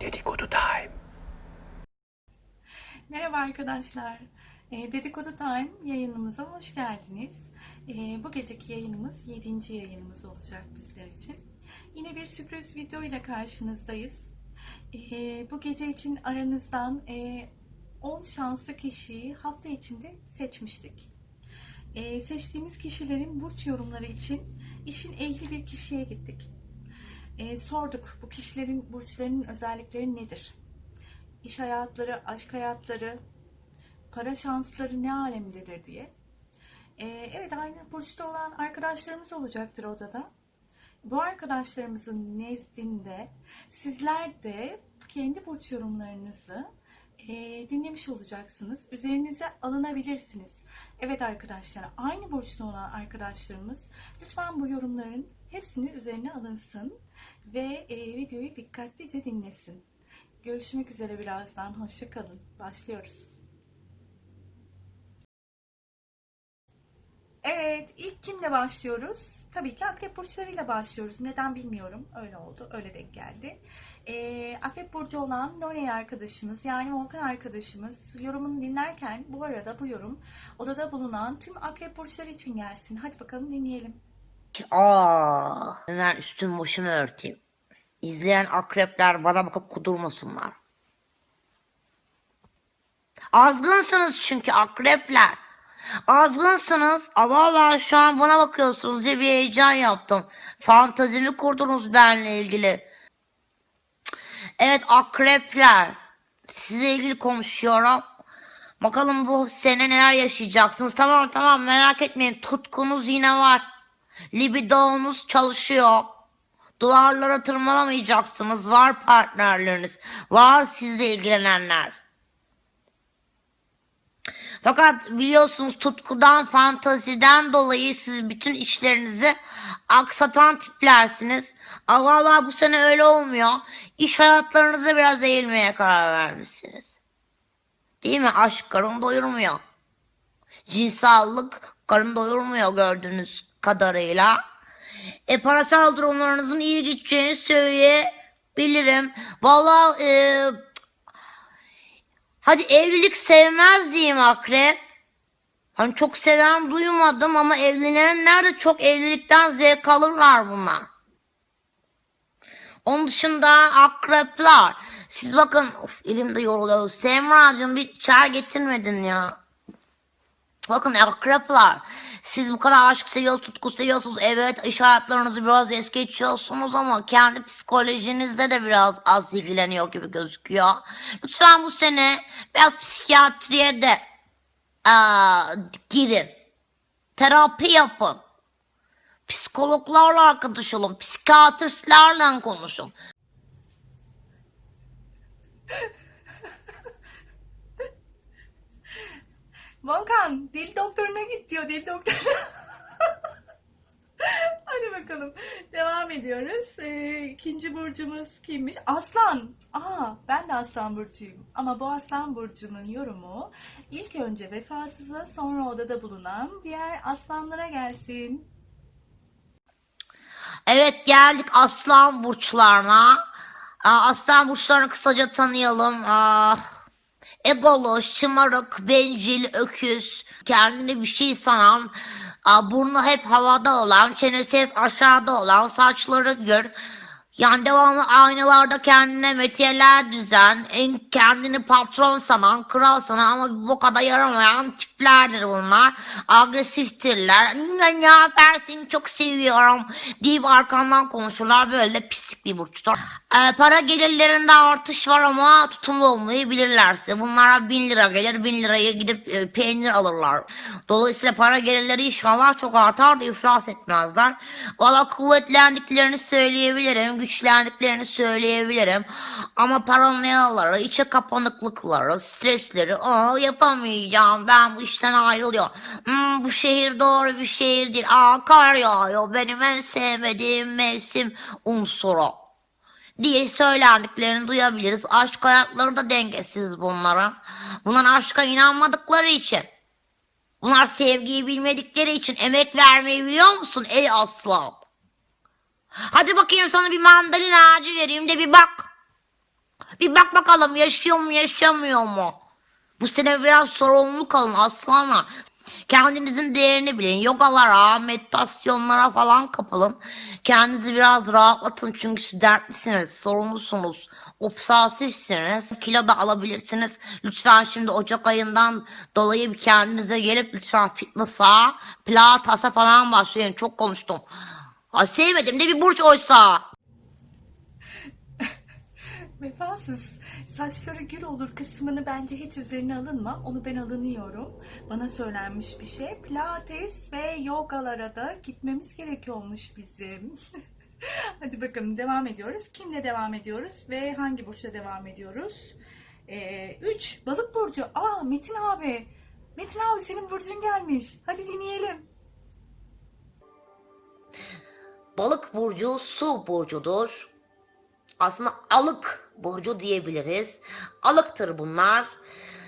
Dedikodu Time. Merhaba arkadaşlar. E, Dedikodu Time yayınımıza hoş geldiniz. E, bu geceki yayınımız 7. yayınımız olacak bizler için. Yine bir sürpriz video ile karşınızdayız. E, bu gece için aranızdan e, 10 şanslı kişiyi hafta içinde seçmiştik. E, seçtiğimiz kişilerin burç yorumları için işin ehli bir kişiye gittik. E, sorduk bu kişilerin burçlarının özellikleri nedir? iş hayatları, aşk hayatları, para şansları ne alemdedir diye. Ee, evet aynı burçta olan arkadaşlarımız olacaktır odada. Bu arkadaşlarımızın nezdinde sizler de kendi burç yorumlarınızı e, dinlemiş olacaksınız. Üzerinize alınabilirsiniz. Evet arkadaşlar aynı burçta olan arkadaşlarımız lütfen bu yorumların hepsini üzerine alınsın ve e, videoyu dikkatlice dinlesin. Görüşmek üzere birazdan. Hoşça kalın. Başlıyoruz. Evet, ilk kimle başlıyoruz? Tabii ki Akrep Burçlarıyla başlıyoruz. Neden bilmiyorum. Öyle oldu. Öyle denk geldi. Ee, Akrep Burcu olan Noney arkadaşımız, yani Volkan arkadaşımız yorumunu dinlerken bu arada bu yorum odada bulunan tüm Akrep Burçları için gelsin. Hadi bakalım dinleyelim. Aa, hemen üstüm başımı örteyim. İzleyen akrepler bana bakıp kudurmasınlar. Azgınsınız çünkü akrepler. Azgınsınız. Aa, Vallahi şu an bana bakıyorsunuz diye bir heyecan yaptım. Fantazimi kurdunuz benimle ilgili. Evet akrepler. Size ilgili konuşuyorum. Bakalım bu sene neler yaşayacaksınız. Tamam tamam merak etmeyin. Tutkunuz yine var. Libidonuz çalışıyor. Duvarlara tırmalamayacaksınız. Var partnerleriniz. Var sizle ilgilenenler. Fakat biliyorsunuz tutkudan, fantaziden dolayı siz bütün işlerinizi aksatan tiplersiniz. Aa, Vallahi bu sene öyle olmuyor. İş hayatlarınıza biraz eğilmeye karar vermişsiniz. Değil mi? Aşk karın doyurmuyor. Cinsallık karın doyurmuyor gördüğünüz kadarıyla. E, parasal durumlarınızın iyi gideceğini söyleyebilirim. Vallahi e, hadi evlilik sevmez diyeyim akrep. Hani çok seven duymadım ama evlenenler de çok evlilikten zevk alırlar bunlar. Onun dışında akrepler. Siz bakın of, elimde yoruluyor. Semra'cığım bir çay getirmedin ya. Bakın akrepler. Siz bu kadar aşk seviyor, tutku seviyorsunuz. Evet iş hayatlarınızı biraz es geçiyorsunuz ama kendi psikolojinizde de biraz az ilgileniyor gibi gözüküyor. Lütfen bu sene biraz psikiyatriye de aa, girin. Terapi yapın. Psikologlarla arkadaş olun. Psikiyatristlerle konuşun. Volkan, dil doktoruna git diyor dil doktoruna. Hadi bakalım. Devam ediyoruz. Ee, ikinci burcumuz kimmiş? Aslan. Aa, ben de aslan burcuyum. Ama bu aslan burcunun yorumu ilk önce vefasıza sonra odada bulunan diğer aslanlara gelsin. Evet geldik aslan burçlarına. Aslan burçlarını kısaca tanıyalım. Aa, egolu, şımarık, bencil, öküz, kendine bir şey sanan, burnu hep havada olan, çenesi hep aşağıda olan, saçları gür. Yani devamlı aynalarda kendine metiyeler düzen, en kendini patron sanan, kral sanan ama bu kadar yaramayan tiplerdir bunlar. Agresiftirler. Ne, ne yaparsın çok seviyorum deyip arkandan konuşurlar. Böyle de pislik bir burçtur. Ee, para gelirlerinde artış var ama tutumlu olmayı bilirlerse. Bunlara bin lira gelir, bin liraya gidip e, peynir alırlar. Dolayısıyla para gelirleri inşallah çok artar da iflas etmezler. Valla kuvvetlendiklerini söyleyebilirim, güçlendiklerini söyleyebilirim. Ama paranoyaları, içe kapanıklıkları, stresleri, aa yapamayacağım, ben bu işten ayrılıyorum. Hmm, bu şehir doğru bir şehir değil, aa kar yağıyor, benim en sevmediğim mevsim unsuru diye söylendiklerini duyabiliriz. Aşk hayatları da dengesiz bunların. Bunlar aşka inanmadıkları için. Bunlar sevgiyi bilmedikleri için emek vermeyi biliyor musun ey aslan? Hadi bakayım sana bir mandalina ağacı vereyim de bir bak. Bir bak bakalım yaşıyor mu yaşamıyor mu? Bu sene biraz sorumluluk alın aslanlar. Kendinizin değerini bilin. Yogalara, meditasyonlara falan kapılın. Kendinizi biraz rahatlatın çünkü siz dertlisiniz, sorumlusunuz, obsesifsiniz. Kilo da alabilirsiniz. Lütfen şimdi Ocak ayından dolayı bir kendinize gelip lütfen fitness'a, pilates'a falan başlayın. Çok konuştum. Ay sevmedim de bir burç oysa. Vefasız. Saçları gül olur kısmını bence hiç üzerine alınma. Onu ben alınıyorum. Bana söylenmiş bir şey. Pilates ve yogalara da gitmemiz gerekiyormuş bizim. Hadi bakalım devam ediyoruz. Kimle devam ediyoruz ve hangi burçla devam ediyoruz? 3. balık burcu. Aa Metin abi. Metin abi senin burcun gelmiş. Hadi dinleyelim. Balık burcu su burcudur. Aslında alık burcu diyebiliriz. Alıktır bunlar.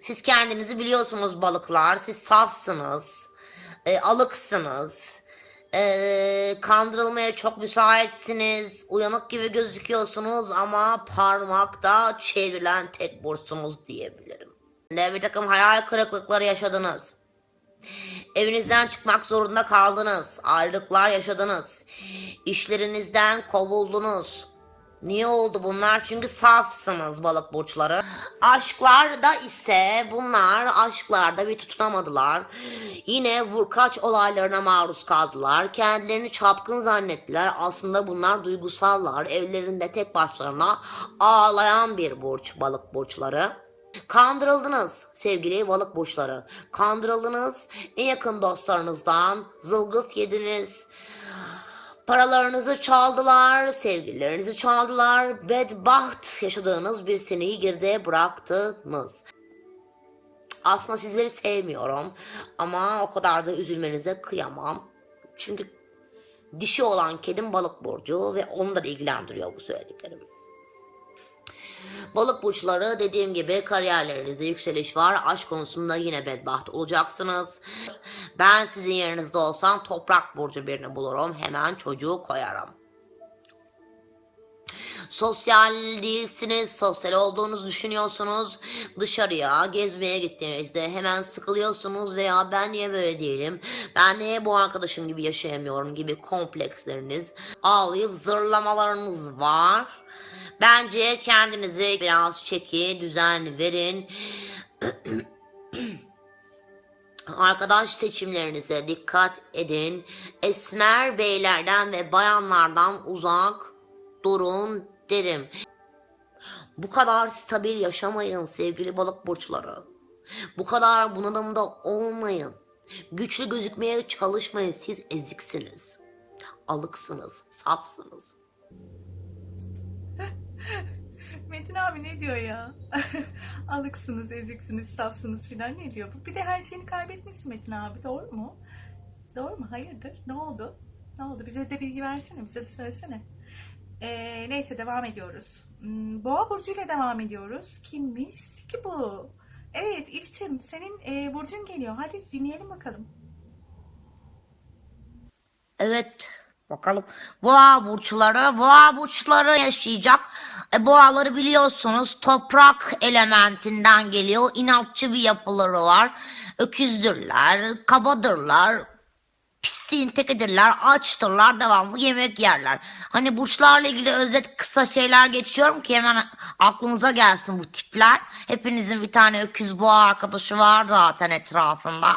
Siz kendinizi biliyorsunuz balıklar. Siz safsınız. e, alıksınız. e, kandırılmaya çok müsaitsiniz. Uyanık gibi gözüküyorsunuz ama parmakta çevrilen tek burçsunuz diyebilirim. Ne bir takım hayal kırıklıkları yaşadınız. Evinizden çıkmak zorunda kaldınız. Ayrılıklar yaşadınız. İşlerinizden kovuldunuz. Niye oldu bunlar? Çünkü safsınız balık burçları. Aşklarda ise bunlar aşklarda bir tutunamadılar. Yine vurkaç olaylarına maruz kaldılar. Kendilerini çapkın zannettiler. Aslında bunlar duygusallar. Evlerinde tek başlarına ağlayan bir burç balık burçları. Kandırıldınız sevgili balık burçları. Kandırıldınız. En yakın dostlarınızdan zılgıt yediniz. Paralarınızı çaldılar, sevgililerinizi çaldılar. Bedbaht yaşadığınız bir seneyi geride bıraktınız. Aslında sizleri sevmiyorum ama o kadar da üzülmenize kıyamam. Çünkü dişi olan kedim balık burcu ve onu da ilgilendiriyor bu söylediklerim. Balık burçları dediğim gibi kariyerlerinizde yükseliş var. Aşk konusunda yine bedbaht olacaksınız. Ben sizin yerinizde olsam toprak burcu birini bulurum. Hemen çocuğu koyarım. Sosyal değilsiniz, sosyal olduğunuzu düşünüyorsunuz. Dışarıya gezmeye gittiğinizde hemen sıkılıyorsunuz veya ben niye böyle değilim, ben niye bu arkadaşım gibi yaşayamıyorum gibi kompleksleriniz, ağlayıp zırlamalarınız var. Bence kendinize biraz çeki, düzen verin. Arkadaş seçimlerinize dikkat edin. Esmer beylerden ve bayanlardan uzak durun derim. Bu kadar stabil yaşamayın sevgili balık burçları. Bu kadar bunalımda olmayın. Güçlü gözükmeye çalışmayın. Siz eziksiniz. Alıksınız, safsınız. Metin abi ne diyor ya? Alıksınız, eziksiniz, safsınız filan ne diyor? Bu bir de her şeyini kaybetmişsin Metin abi. Doğru mu? Doğru mu? Hayırdır? Ne oldu? Ne oldu? Bize de bilgi versene. Bize de söylesene. Ee, neyse devam ediyoruz. Hmm, Boğa Burcu ile devam ediyoruz. Kimmiş ki bu? Evet İlçim senin e, burcun geliyor. Hadi dinleyelim bakalım. Evet. Bakalım. Boğa burçları, boğa burçları yaşayacak. E, boğaları biliyorsunuz toprak elementinden geliyor. İnatçı bir yapıları var. Öküzdürler, kabadırlar, pisliğin tekidirler, açtırlar, devamlı yemek yerler. Hani burçlarla ilgili özet kısa şeyler geçiyorum ki hemen aklınıza gelsin bu tipler. Hepinizin bir tane öküz boğa arkadaşı var zaten etrafında.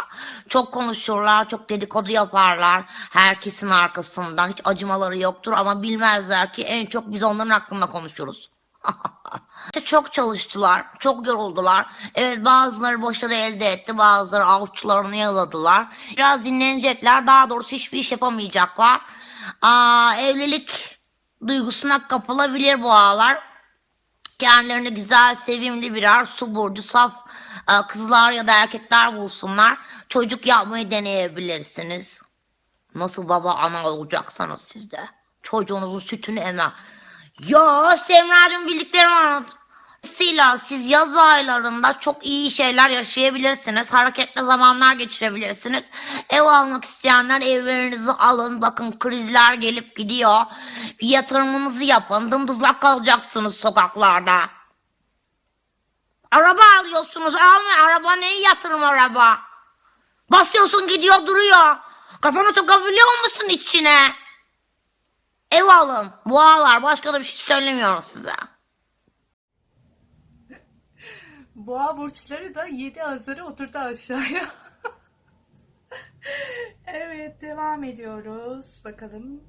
Çok konuşurlar, çok dedikodu yaparlar. Herkesin arkasından hiç acımaları yoktur ama bilmezler ki en çok biz onların hakkında konuşuruz. İşte çok çalıştılar, çok yoruldular. Evet bazıları başarı elde etti, bazıları avuçlarını yaladılar. Biraz dinlenecekler, daha doğrusu hiçbir iş yapamayacaklar. Aa, evlilik duygusuna kapılabilir bu ağlar. Kendilerine güzel, sevimli birer su burcu, saf kızlar ya da erkekler bulsunlar. Çocuk yapmayı deneyebilirsiniz. Nasıl baba ana olacaksanız siz de. Çocuğunuzun sütünü emer. Ya Semra'cığım bildiklerimi anlat. Dolayısıyla siz yaz aylarında çok iyi şeyler yaşayabilirsiniz. Hareketli zamanlar geçirebilirsiniz. Ev almak isteyenler evlerinizi alın. Bakın krizler gelip gidiyor. Bir yatırımınızı yapın. Dımdızlak kalacaksınız sokaklarda. Araba alıyorsunuz. Alma araba neyi yatırım araba? Basıyorsun gidiyor duruyor. Kafanı sokabiliyor musun içine? Ev alın. Boğalar. Başka da bir şey söylemiyorum size. Boğa burçları da yedi azarı oturdu aşağıya. evet devam ediyoruz. Bakalım.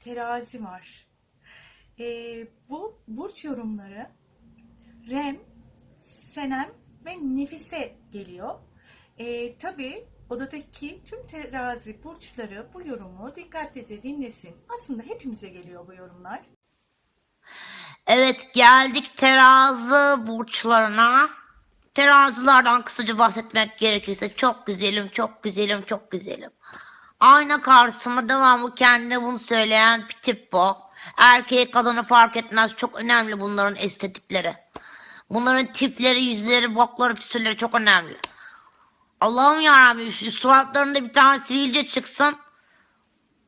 Terazi var. Ee, bu burç yorumları Rem, Senem ve Nefise geliyor. Ee, Tabi odadaki tüm terazi burçları bu yorumu dikkatlice dinlesin. Aslında hepimize geliyor bu yorumlar. Evet geldik terazi burçlarına. Terazilerden kısaca bahsetmek gerekirse çok güzelim, çok güzelim, çok güzelim. Ayna karşısında devamlı kendine bunu söyleyen bir tip bu. Erkeği kadını fark etmez. Çok önemli bunların estetikleri. Bunların tipleri, yüzleri, bokları, püsürleri çok önemli. Allah'ım yarabbim şu suratlarında bir tane sivilce çıksın.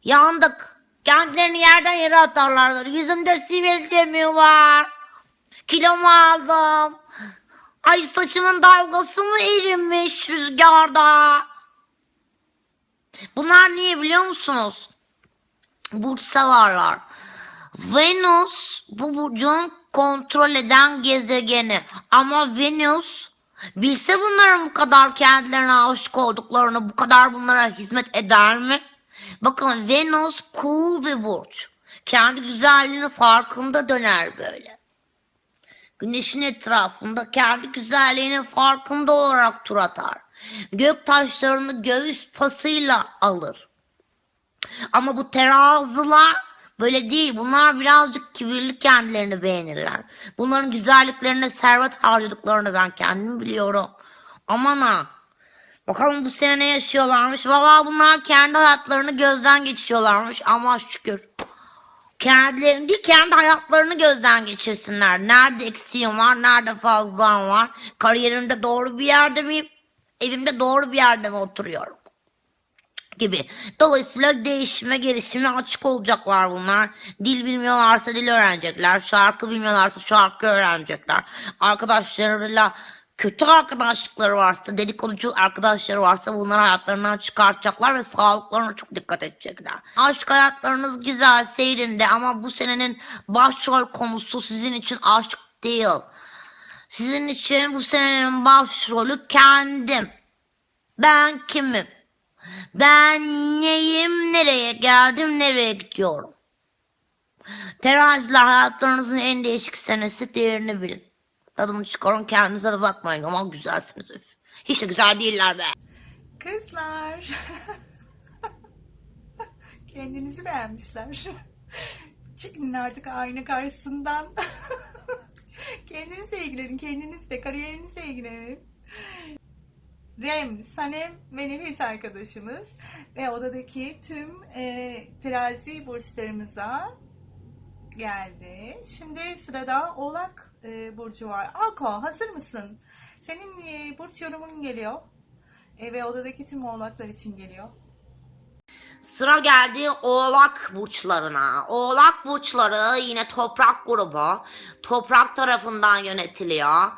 Yandık. Kendilerini yerden yere atarlar böyle. Yüzümde sivilce mi var? Kilo mu aldım? Ay saçımın dalgası mı erimiş rüzgarda? Bunlar niye biliyor musunuz? Burç savarlar. Venüs bu burcun kontrol eden gezegeni. Ama Venüs bilse bunların bu kadar kendilerine aşık olduklarını, bu kadar bunlara hizmet eder mi? Bakın Venüs cool bir burç. Kendi güzelliğinin farkında döner böyle. Güneşin etrafında kendi güzelliğinin farkında olarak tur atar. Gök taşlarını göğüs pasıyla alır. Ama bu terazılar böyle değil. Bunlar birazcık kibirli kendilerini beğenirler. Bunların güzelliklerine servet harcadıklarını ben kendim biliyorum. Aman ha. Bakalım bu sene ne yaşıyorlarmış. Valla bunlar kendi hayatlarını gözden geçiriyorlarmış. Ama şükür. Kendilerini değil kendi hayatlarını gözden geçirsinler. Nerede eksiğim var, nerede fazlam var. Kariyerimde doğru bir yerde miyim? Evimde doğru bir yerde mi oturuyorum? gibi. Dolayısıyla değişime, gelişime açık olacaklar bunlar. Dil bilmiyorlarsa dil öğrenecekler. Şarkı bilmiyorlarsa şarkı öğrenecekler. Arkadaşlarıyla kötü arkadaşlıkları varsa, dedikoducu arkadaşları varsa bunları hayatlarından çıkartacaklar ve sağlıklarına çok dikkat edecekler. Aşk hayatlarınız güzel, seyrinde ama bu senenin başrol konusu sizin için aşk değil. Sizin için bu senenin başrolü kendim. Ben kimim? Ben neyim, nereye geldim, nereye gidiyorum? Teraziler hayatlarınızın en değişik senesi değerini bilin. Tadını çıkarın kendinize de bakmayın ama güzelsiniz. Öf. Hiç de güzel değiller be. Kızlar. Kendinizi beğenmişler. Çıkın artık ayna karşısından. kendinizle ilgilenin, kendinizle, kariyerinizle ilgilenin. Rem, Sanem ve Nefis arkadaşımız ve odadaki tüm e, terazi burçlarımıza geldi. Şimdi sırada Oğlak e, burcu var. Alko hazır mısın? Senin e, burç yorumun geliyor. E, ve odadaki tüm oğlaklar için geliyor. Sıra geldi oğlak burçlarına. Oğlak burçları yine toprak grubu. Toprak tarafından yönetiliyor.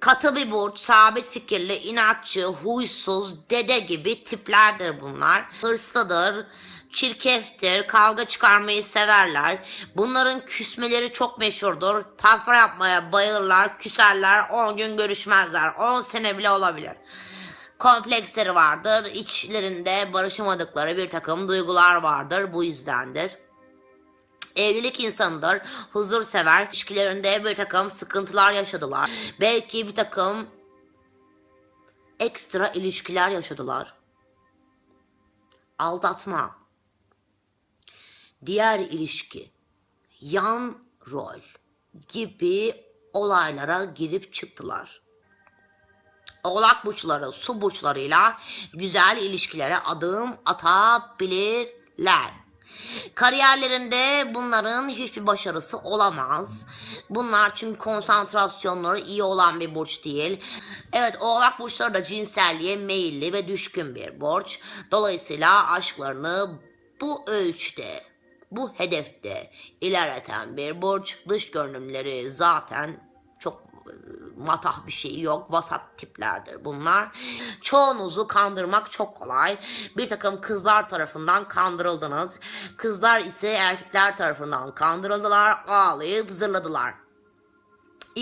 Katı bir burç, sabit fikirli, inatçı, huysuz, dede gibi tiplerdir bunlar. Hırslıdır, çirkeftir, kavga çıkarmayı severler. Bunların küsmeleri çok meşhurdur. Tafra yapmaya bayılırlar, küserler, 10 gün görüşmezler. 10 sene bile olabilir kompleksleri vardır. İçlerinde barışamadıkları bir takım duygular vardır. Bu yüzdendir. Evlilik insanıdır. Huzur sever. İlişkilerinde bir takım sıkıntılar yaşadılar. Belki bir takım ekstra ilişkiler yaşadılar. Aldatma. Diğer ilişki. Yan rol gibi olaylara girip çıktılar. Oğlak burçları su burçlarıyla güzel ilişkilere adım atabilirler. Kariyerlerinde bunların hiçbir başarısı olamaz. Bunlar çünkü konsantrasyonları iyi olan bir burç değil. Evet oğlak burçları da cinselliğe meyilli ve düşkün bir burç. Dolayısıyla aşklarını bu ölçüde, bu hedefte ilerleten bir burç. Dış görünümleri zaten çok matah bir şey yok. Vasat tiplerdir bunlar. Çoğunuzu kandırmak çok kolay. Bir takım kızlar tarafından kandırıldınız. Kızlar ise erkekler tarafından kandırıldılar. Ağlayıp zırladılar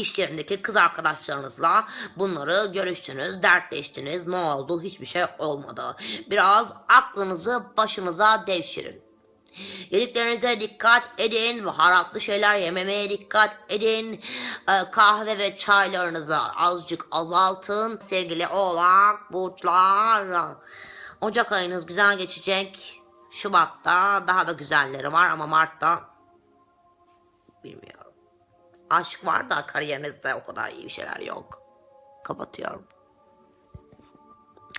iş yerindeki kız arkadaşlarınızla bunları görüştünüz, dertleştiniz. Ne oldu? Hiçbir şey olmadı. Biraz aklınızı başınıza devşirin. Yediklerinize dikkat edin. Baharatlı şeyler yememeye dikkat edin. Ee, kahve ve çaylarınızı azıcık azaltın. Sevgili oğlak, burçlar. Ocak ayınız güzel geçecek. Şubat'ta daha da güzelleri var ama Mart'ta bilmiyorum. Aşk var da kariyerinizde o kadar iyi şeyler yok. Kapatıyorum.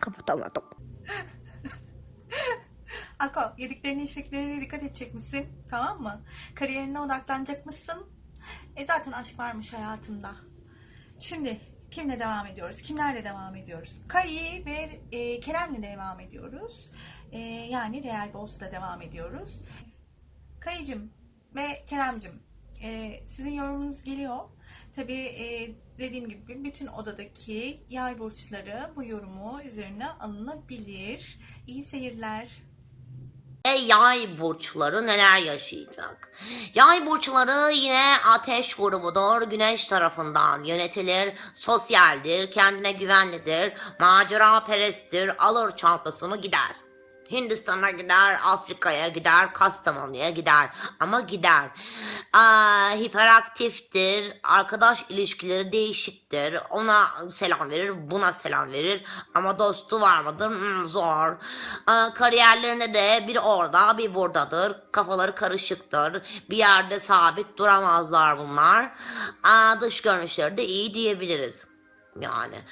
Kapatamadım. Ako yediklerine içtiklerine dikkat edecek misin? Tamam mı? Kariyerine odaklanacak mısın? E zaten aşk varmış hayatında. Şimdi kimle devam ediyoruz? Kimlerle devam ediyoruz? Kayı ve e, Kerem'le devam ediyoruz. E, yani Real Boss'la devam ediyoruz. Kayıcım ve Kerem'cim e, sizin yorumunuz geliyor. Tabii e, dediğim gibi bütün odadaki yay burçları bu yorumu üzerine alınabilir. İyi seyirler. E yay burçları neler yaşayacak? Yay burçları yine ateş grubudur. Güneş tarafından yönetilir. Sosyaldir, kendine güvenlidir. Macera peresttir. Alır çantasını gider. Hindistan'a gider, Afrika'ya gider, Kastamonu'ya gider. Ama gider. Aa, hiperaktiftir. Arkadaş ilişkileri değişiktir. Ona selam verir, buna selam verir. Ama dostu var mıdır? Hmm, zor. Aa, kariyerlerinde de bir orada, bir buradadır. Kafaları karışıktır. Bir yerde sabit duramazlar bunlar. Aa, dış görünüşleri de iyi diyebiliriz. Yani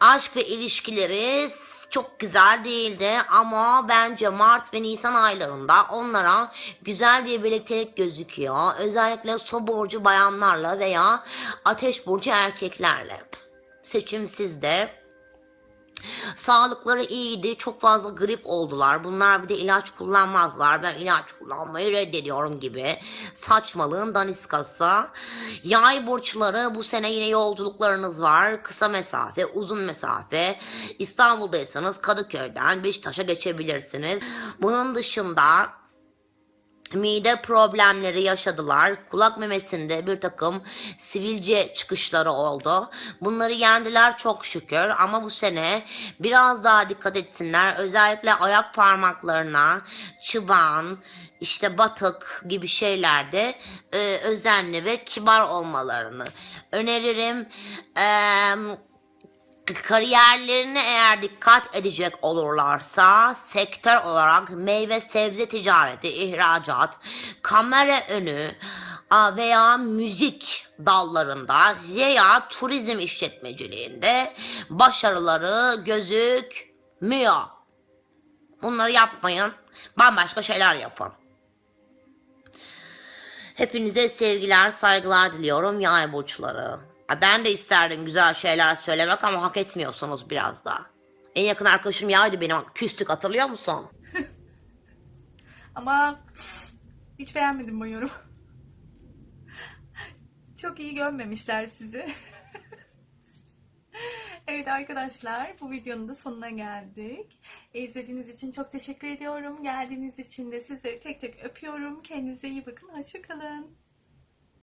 aşk ve ilişkileri çok güzel değildi ama bence Mart ve Nisan aylarında onlara güzel bir birliktelik gözüküyor. Özellikle su burcu bayanlarla veya ateş burcu erkeklerle. Seçim sizde. Sağlıkları iyiydi. Çok fazla grip oldular. Bunlar bir de ilaç kullanmazlar. Ben ilaç kullanmayı reddediyorum gibi. Saçmalığın daniskası. Yay burçları bu sene yine yolculuklarınız var. Kısa mesafe, uzun mesafe. İstanbul'daysanız Kadıköy'den Beşiktaş'a geçebilirsiniz. Bunun dışında mide problemleri yaşadılar. Kulak memesinde bir takım sivilce çıkışları oldu. Bunları yendiler çok şükür ama bu sene biraz daha dikkat etsinler. Özellikle ayak parmaklarına çıban, işte batık gibi şeylerde e, özenli ve kibar olmalarını öneririm. Eee kariyerlerine eğer dikkat edecek olurlarsa sektör olarak meyve sebze ticareti, ihracat, kamera önü veya müzik dallarında veya turizm işletmeciliğinde başarıları gözükmüyor. Bunları yapmayın. Bambaşka şeyler yapın. Hepinize sevgiler, saygılar diliyorum yay burçları. Ha, Ben de isterdim güzel şeyler söylemek ama hak etmiyorsunuz biraz da. En yakın arkadaşım yaydı benim küstük hatırlıyor musun? Ama hiç beğenmedim bu yorumu. Çok iyi görmemişler sizi. evet arkadaşlar bu videonun da sonuna geldik. İzlediğiniz için çok teşekkür ediyorum. Geldiğiniz için de sizleri tek tek öpüyorum. Kendinize iyi bakın. Hoşçakalın.